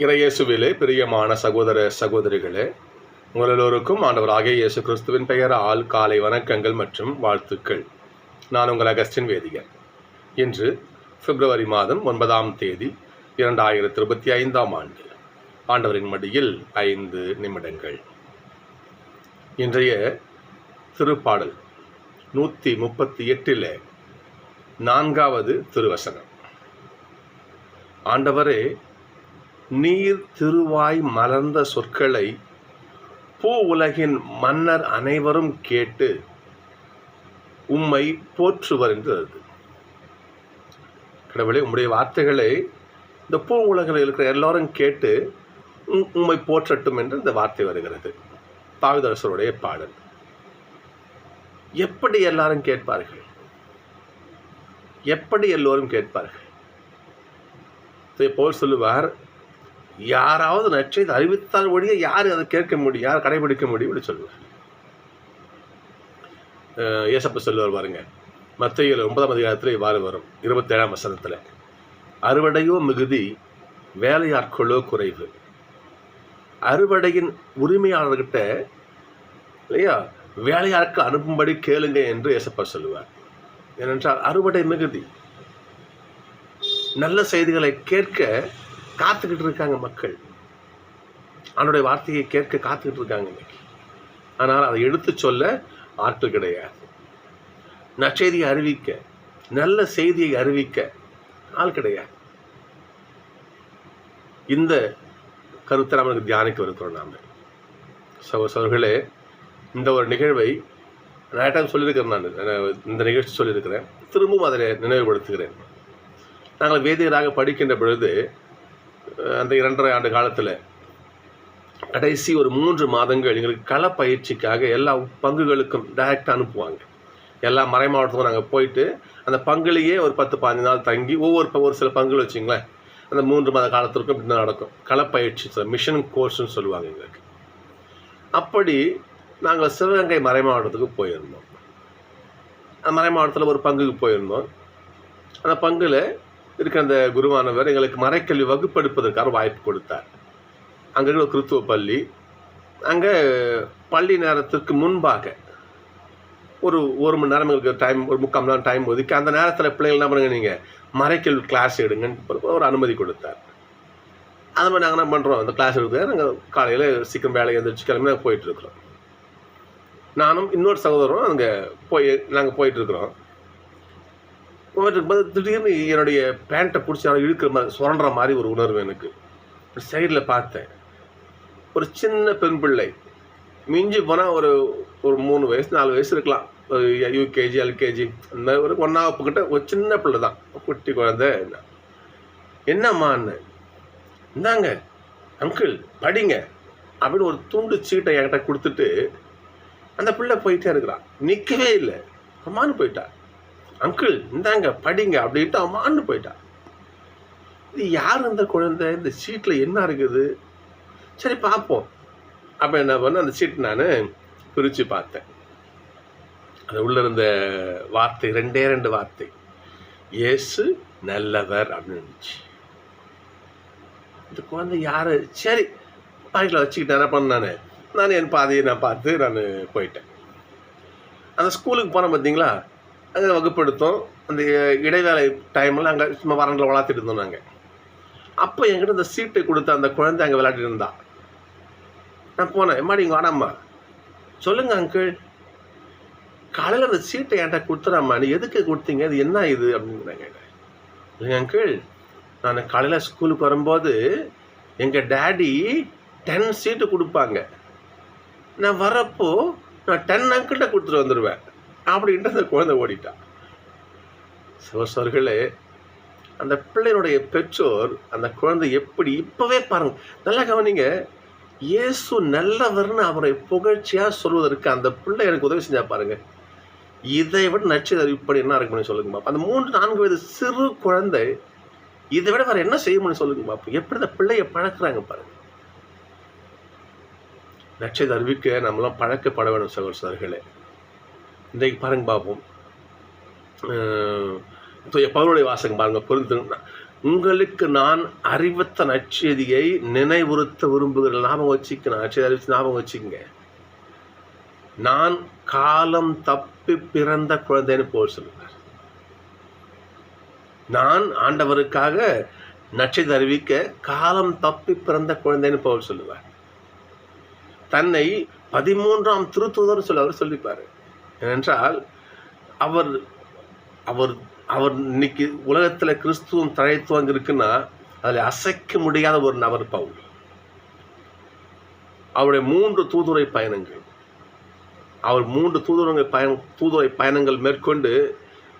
இறையேசுவிலே பிரியமான சகோதர சகோதரிகளே உங்கள் எல்லோருக்கும் ஆண்டவராகிய இயேசு கிறிஸ்துவின் பெயரால் காலை வணக்கங்கள் மற்றும் வாழ்த்துக்கள். நான் உங்கள் அகஸ்டின் வேதிகன் இன்று பிப்ரவரி மாதம் ஒன்பதாம் தேதி இரண்டாயிரத்தி இருபத்தி ஐந்தாம் ஆண்டு. ஆண்டவரின் மடியில் ஐந்து நிமிடங்கள். இன்றைய திருப்பாடல் நூற்றி முப்பத்தி எட்டில் நான்காவது திருவசனம். ஆண்டவரே நீர் திருவாய் மலர்ந்த சொற்களை பூ உலகின் மன்னர் அனைவரும் கேட்டு உம்மை போற்றுவர் என்று கடவுளே உம்முடைய வார்த்தைகளை இந்த பூ உலகில் இருக்கிற எல்லாரும் கேட்டு உம்- உம்மை போற்றட்டும் என்று இந்த வார்த்தை வருகிறது. தாவிதரசருடைய பாடல். எப்படி எல்லாரும் கேட்பார்கள்? எப்படி எல்லோரும் கேட்பார்கள்? இதை போல் சொல்லுவார் யாராவது நற்செய்தி அறிவித்தால் ஒழிய யார் அதை கேட்க முடியும் யார் கடைபிடிக்க முடியும் சொல்லுவார். ஏசப்ப சொல்லுவார் பாருங்க மத்தியில் ஒன்பதாம் அதிகாரத்தில் இவ்வாறு வரும் இருபத்தேழாம் வசனத்தில் அறுவடையோ மிகுதி வேலையாட்களோ குறைவு. அறுவடையின் உரிமையாளர்கிட்ட இல்லையா வேலையாட்க அனுப்பும்படி கேளுங்க என்று ஏசப்பா சொல்லுவார். ஏனென்றால் அறுவடை மிகுதி. நல்ல செய்திகளை கேட்க காத்துக்கிட்டு இருக்காங்க மக்கள். அவனுடைய வார்த்தையை கேட்க காத்துக்கிட்டு இருக்காங்க இன்னைக்கு. ஆனால் அதை எடுத்து சொல்ல ஆட்கள் கிடையாது. நச்செய்தியை அறிவிக்க நல்ல செய்தியை அறிவிக்க ஆள் கிடையாது. இந்த கருத்தை நமக்கு தியானிக்க இருக்கிறோம் நாம். சகோசர்களே இந்த ஒரு நிகழ்வை நிறைய டைம் சொல்லியிருக்கிறேன் நான். இந்த நிகழ்ச்சி சொல்லியிருக்கிறேன். திரும்பவும் அதை நினைவுபடுத்துகிறேன். நாங்கள் வேதியராக படிக்கின்ற பொழுது அந்த இரண்டரை ஆண்டு காலத்தில் கடைசி ஒரு மூன்று மாதங்கள் எங்களுக்கு கள பயிற்சிக்காக எல்லா பங்குகளுக்கும் டைரெக்டாக அனுப்புவாங்க. எல்லா மறை மாவட்டத்துக்கும் நாங்கள் போயிட்டு அந்த பங்குலேயே ஒரு பத்து பதினஞ்சு நாள் தங்கி ஒவ்வொரு ஒரு சில பங்குகள் வச்சிங்களேன். அந்த மூன்று மாத காலத்திற்கும் இப்படி தான் நடக்கும். களப்பயிற்சி மிஷன் கோர்ஸ்னு சொல்லுவாங்க எங்களுக்கு. அப்படி நாங்கள் சிவகங்கை மறை மாவட்டத்துக்கு போயிருந்தோம். அந்த மறை மாவட்டத்தில் ஒரு பங்குக்கு போயிருந்தோம். அந்த பங்கில் இருக்க அந்த குருவானவர் எங்களுக்கு மறைக்கல்வி வகுப்பெடுப்பதற்கான வாய்ப்பு கொடுத்தார். அங்கே இருக்கிற ஒரு கிறித்துவ பள்ளி. அங்கே பள்ளி நேரத்திற்கு முன்பாக ஒரு ஒரு மணி நேரம் எங்களுக்கு டைம் ஒரு முக்கால் நேரம் டைம் ஒதுக்கி அந்த நேரத்தில் பிள்ளைகள் என்ன பண்ணுங்க நீங்கள் மறைக்கல்வி கிளாஸ் எடுங்கன்னு ஒரு அனுமதி கொடுத்தார். அது மாதிரி நாங்கள் என்ன பண்ணுறோம் அந்த கிளாஸ் எடுக்க நாங்கள் காலையில் சீக்கிரம் வேலையை எழுந்திரிச்சு கிளம்பி நாங்கள் போயிட்டுருக்குறோம் நானும் இன்னொரு சகோதரரும் அங்கே போய் நாங்கள் போயிட்டுருக்குறோம் போயிட்டு திடீர்னு என்னுடைய பேண்ட்டை பிடிச்சி நான் இழுக்கிற மாதிரி சுரண்டுற மாதிரி ஒரு உணர்வு எனக்கு. சைடில் பார்த்தேன். ஒரு சின்ன பெண் பிள்ளை. மிஞ்சி போனால் ஒரு ஒரு மூணு வயசு நாலு வயசு இருக்கலாம். ஒரு யூகேஜி எல்கேஜி அந்த மாதிரி ஒரு ஒன்றாவது கிட்ட ஒரு சின்ன பிள்ளை தான். குட்டி குழந்தை. என்னம்மான்னு இந்தாங்க அங்கிள் படிங்க. அப்படின்னு ஒரு துண்டு சீட்டை என்கிட்ட கொடுத்துட்டு அந்த பிள்ளை போயிட்டே இருக்கிறான். நிற்கவே இல்லை. அம்மான்னு போயிட்டா. அங்கிள் இந்தாங்க படிங்க அப்படின்ட்டு அம்மான்னு போயிட்டா இது யார் இந்த குழந்தை? இந்த சீட்டில் என்ன இருக்குது? சரி பார்ப்போம். அப்போ என்ன பண்ண அந்த சீட் நான் பிரித்து பார்த்தேன். அது உள்ளே இருந்த வார்த்தை ரெண்டே ரெண்டு வார்த்தை. இயேசு நல்லவர் அப்படின்னு இருந்துச்சு. இந்த குழந்தை யார்? சரி பாக்கெட்டில் வச்சுக்கிட்டேன் என்ன பண்ண நான்? நான் என் பாதையை நான் பார்த்து நான் போயிட்டேன். அந்த ஸ்கூலுக்கு போனேன் பார்த்தீங்களா அங்கே வகுப்படுத்தோம். அந்த இடைவேளை டைமில் அங்கே சும்மா வரண்டில் வளர்த்துட்டு இருந்தோம் நாங்கள் அப்போ என்கிட்ட அந்த சீட்டை கொடுத்த அந்த குழந்தை அங்கே விளையாடிட்டு இருந்தா. நான் போனேன் எம்மாடி இங்கே வாடாம்மா. சொல்லுங்க அங்கிள் காலையில் அந்த சீட்டை என்கிட்ட கொடுத்துறாம்மா. நீ எதுக்கு கொடுத்தீங்க? அது என்ன இது? அப்படின்னு நான் கேட்டேன். இல்லைங்க அங்கிள் நான் காலையில் ஸ்கூலுக்கு வரும்போது எங்கள் டேடி டென் சீட்டு கொடுப்பாங்க. நான் வரப்போ நான் டென் அங்கிள்கிட்ட கொடுத்துட்டு வந்துடுவேன் அப்படின்ட்டு அந்த குழந்தை ஓடிட்டான் சிவசர்களே அந்த பிள்ளையினுடைய பெற்றோர் அந்த குழந்தை எப்படி இப்போவே பாருங்க. நல்லா கவனிங்க. இயேசு நல்லவர்னு அவரை புகழ்ச்சியாக சொல்வதற்கு அந்த பிள்ளை எனக்கு உதவி செஞ்சா பாருங்க. இதை விட நச்சு இப்படி என்ன இருக்கும்னு சொல்லுங்க பாப்பா. அந்த மூன்று நான்கு வயது சிறு குழந்தை இதை விட வேறு என்ன செய்ய முடியும் சொல்லுங்க பாப்பா. எப்படி இந்த பிள்ளையை பழக்கிறாங்க பாருங்க. நச்சதை அறிவிக்க நம்மளாம் பழக்கப்பட வேண்டும் சகோதரர்களே. இன்றைக்கு பாருங்க பார்ப்போம் அஹ் பவுனுடைய வாசகம் பாருங்க பொருந்து உங்களுக்கு நான் அறிவித்த நற்செய்தியை நினைவுறுத்த விரும்புகிற ஞாபகம் வச்சுக்கணும் நற்செய்தி அறிவித்து ஞாபகம் வச்சுக்கங்க. நான் காலம் தப்பி பிறந்த குழந்தைன்னு போல் சொல்லுவார் நான் ஆண்டவருக்காக நட்சத்திர அறிவிக்க காலம் தப்பி பிறந்த குழந்தைன்னு போல் சொல்லுவார். தன்னை பதிமூன்றாம் திருத்துதர் சொல்ல அவர் சொல்லிப்பார். ஏனென்றால் அவர் அவர் அவர் இன்னைக்கு உலகத்தில் கிறிஸ்துவம் தழைத்துவங்க இருக்குன்னா அதில் அசைக்க முடியாத ஒரு நபர் பவுல். அவருடைய மூன்று தூதுரை பயணங்கள். அவர் மூன்று தூதுரங்கள் பயணம் தூதுரை பயணங்கள் மேற்கொண்டு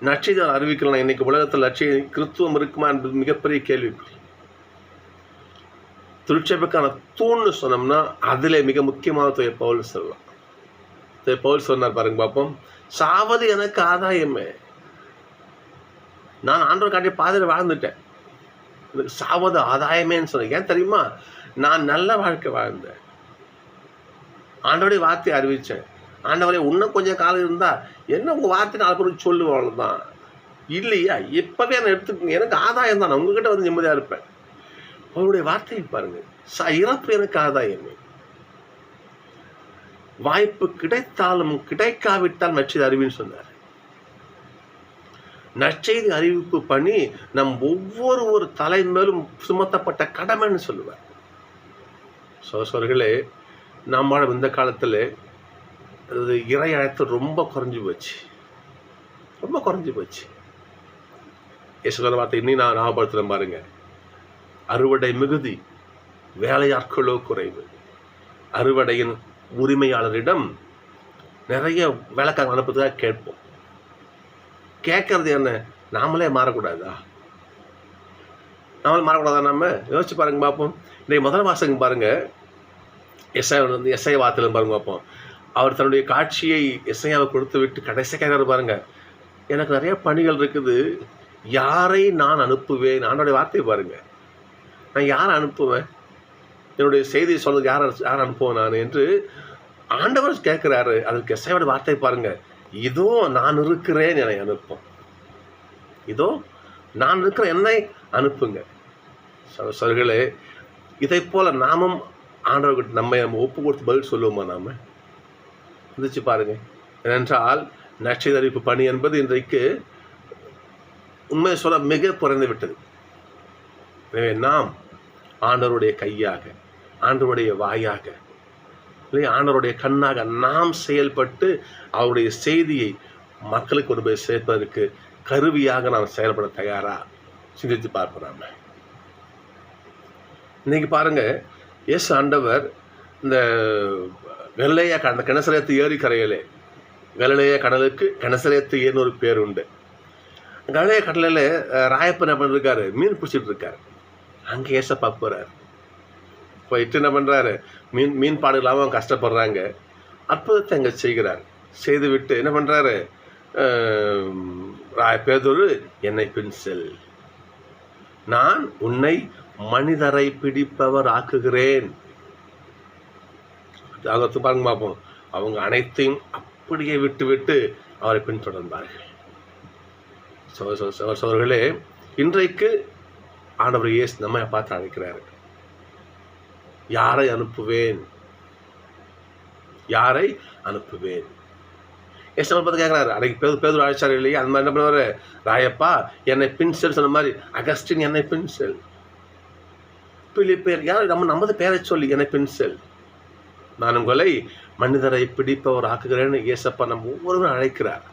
நட்சத்திரம் அறிவிக்கலாம் இன்னைக்கு உலகத்தில் லட்சிய கிறிஸ்துவம் இருக்குமா என்பது மிகப்பெரிய கேள்விக்குறி. திருச்சபைக்கான தூண்னு சொன்னோம்னா அதில் மிக முக்கியமான தொகை பவுல் சொல்லலாம் பவுல் சொன்னார் பாருங்க பார்ப்போம். சாவது எனக்கு ஆதாயமே. நான் ஆண்டவர் காட்டிய பாதையில் வாழ்ந்துட்டேன். சாவது ஆதாயமேன்னு சொன்னேன் ஏன் தெரியுமா? நான் நல்ல வாழ்க்கை வாழ்ந்தேன். ஆண்டவருடைய வார்த்தையை அறிவித்தேன் ஆண்டவரே இன்னும் கொஞ்சம் காலம் இருந்தால் என்ன உங்கள் வார்த்தை நாலு பேருக்கு சொல்லுவாங்க அவ்வளோதான் இல்லையா? இப்போவே நான் எடுத்துக்கோங்க. எனக்கு ஆதாயம் தான். நான் உங்ககிட்ட வந்து நிம்மதியாக இருப்பேன். அவருடைய வார்த்தையை பாருங்க. ச இறப்பு எனக்கு ஆதாயமே. வாய்ப்பு கிடைத்தாலும் கிடைக்காவிட்டால் நச்செய்தி அறிவின்னு சொன்னார். நற்செய்தி அறிவிப்பு பண்ணி நம் ஒவ்வொரு ஒரு தலை மேலும் சுமத்தப்பட்ட கடமைன்னு சொல்லுவார். சோசர்களே நம்மளும் இந்த காலத்தில் அது இறை அழைத்து ரொம்ப குறைஞ்சி போச்சு. ரொம்ப குறைஞ்சி போச்சு. ஏசு வார்த்தை இன்னும் நான் ஞாபகப்படுத்துகிறேன் பாருங்க. அறுவடை மிகுதி வேலையாட்களோ குறைவு. அறுவடையின் உரிமையாளரிடம் நிறைய வேலைக்காரங்க அனுப்புறதுக்காக கேட்போம். கேட்கறது என்ன? நாமளே மாறக்கூடாதா? நாமளே மாறக்கூடாதா நம்ம? யோசிச்சு பாருங்க பார்ப்போம். இன்றைக்கு முதல் வாசகம் பாருங்க. எஸ்ஐ வந்து எஸ்ஐ வார்த்தையில் பாருங்க பார்ப்போம். அவர் தன்னுடைய காட்சியை எஸ்ஐயாவை கொடுத்து விட்டு கடைசி கேட்கறது பாருங்க. எனக்கு நிறைய பணிகள் இருக்குது. யாரை நான் அனுப்புவேன்? நானுடைய வார்த்தையை பாருங்க. நான் யாரை அனுப்புவேன்? என்னுடைய செய்தியை சொல்றதுக்கு யார் யார் அனுப்புவோம் நான் என்று ஆண்டவர் கேட்குறாரு. அதுக்கு எஸ்ஐயோட வார்த்தை பாருங்க. இதோ நான் இருக்கிறேன் என்னை அனுப்பும். இதோ நான் இருக்கிற என்னை அனுப்புங்க. சொல்களே இதை போல நாமும் ஆண்டவர்கிட்ட நம்மை நம்ம ஒப்பு கொடுத்து பதில் சொல்லுவோமா நாம? சிந்திச்சு பாருங்க. ஏனென்றால் நட்சத்திரிப்பு பணி என்பது இன்றைக்கு உண்மையை சொல்ல மிக குறைந்து விட்டது. எனவே நாம் ஆண்டவருடைய கையாக ஆண்டவருடைய வாயாக. இல்லையா ஆண்டவருடைய கண்ணாக நாம் செயல்பட்டு அவருடைய செய்தியை மக்களுக்கு கொண்டு போய் சேர்ப்பதற்கு கருவியாக நாம் செயல்பட தயாரா? சிந்தித்து பார்ப்போம் நாம. இன்னைக்கு பாருங்க எஸ் ஆண்டவர் இந்த வெள்ளையா கடந்த கிணசலேத்து ஏரி கரையிலே வெள்ளைய கடலுக்கு கிணசலேத்து ஏன்னு ஒரு பேர் உண்டு. வெள்ளைய கடலில் ராயப்பன் என்ன பண்ணிருக்காரு? மீன் பிடிச்சிட்டு இருக்காரு. அங்கே ஏசப்பா போகிறார் போயிட்டு என்ன பண்ணுறாரு மீன் மீன் பாடு இல்லாமல் கஷ்டப்படுறாங்க. அற்புதத்தை அங்கே செய்கிறார். செய்து விட்டு என்ன பண்ணுறாரு பேதொரு என்னை பின்செல் நான் உன்னை மனிதரை பிடிப்பவர் ஆக்குகிறேன். அவங்க பாருங்க பார்ப்போம் அவங்க அனைத்தையும் அப்படியே விட்டு விட்டு அவரை பின்தொடர்ந்தார்கள். சோழர்களே இன்றைக்கு ஆண்டவர் இயேசு நம்ம பார்த்து அழைக்கிறாரு. யாரை அனுப்புவேன்? யாரை அனுப்புவேன்? எஸ்எம்எல் பார்த்து கேட்குறாரு அன்றைக்கு பேர் பேர் அழைச்சார் இல்லையா? அந்த மாதிரி என்ன பண்ணுவார்? ராயப்பா என்னை பின்சல் சொன்ன மாதிரி அகஸ்டின் என்னை பின்செல் பிலிப்பேர் யார் நம்ம நமது பேரை சொல்லி என்னை பின்செல் நான் உங்களை மனிதரை பிடிப்பவர் ஆக்குகிறேன்னு ஏசப்பா நம்ம ஒவ்வொருவரும் அழைக்கிறார்.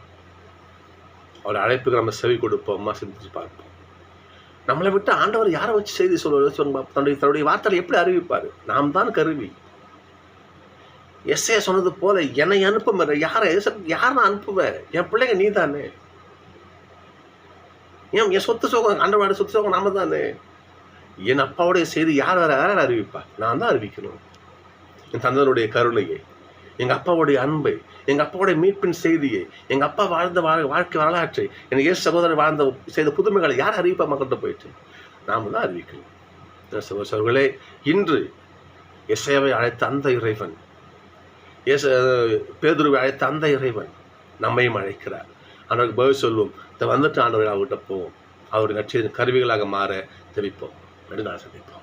அவர் அழைப்புக்கு நம்ம செவி கொடுப்போம்மா சிந்திச்சு பார்ப்போம். நம்மளை விட்டு ஆண்டவர் யாரை வச்சு செய்தி சொல்வது தன்னுடைய தன்னுடைய வார்த்தையை எப்படி அறிவிப்பார்? நாம் தான் கருவி. எஸ்ஏ சொன்னது போல என்னை அனுப்ப யாரை யார் நான் அனுப்புவேன் என் பிள்ளைங்க நீ தானே ஏன் என் சொத்து சோகம் ஆண்டவரோட சொத்து சோகம் நாம தானே என் அப்பாவுடைய செய்தி யார் வேற யார் அறிவிப்பா நான் தான் அறிவிக்கணும். என் தந்தனுடைய கருணையை. எங்கள் அப்பாவுடைய அன்பை எங்கள் அப்பாவுடைய மீட்பின் செய்தியை எங்கள் அப்பா வாழ்ந்த வாழ்க்கை வரலாற்றை என் ஏசு சகோதரர் வாழ்ந்த செய்த புதுமைகளை யார் அறிவிப்பா மக்கள்கிட்ட போயிட்டு? நாம் தான் அறிவிக்கணும். சகோதரர்களே இன்று இசையவை அழைத்த அந்த இறைவன் எஸ் பேதுருவை அழைத்த அந்த இறைவன் நம்மையும் அழைக்கிறார். ஆண்டவருக்கு பதில் சொல்வோம் இதை வந்துட்டு ஆண்டவர்கள் அவர்கிட்ட போவோம். அவருடைய நட்சத்திர கருவிகளாக மாற தெரிவிப்போம் நெடுநாள் சந்திப்போம்.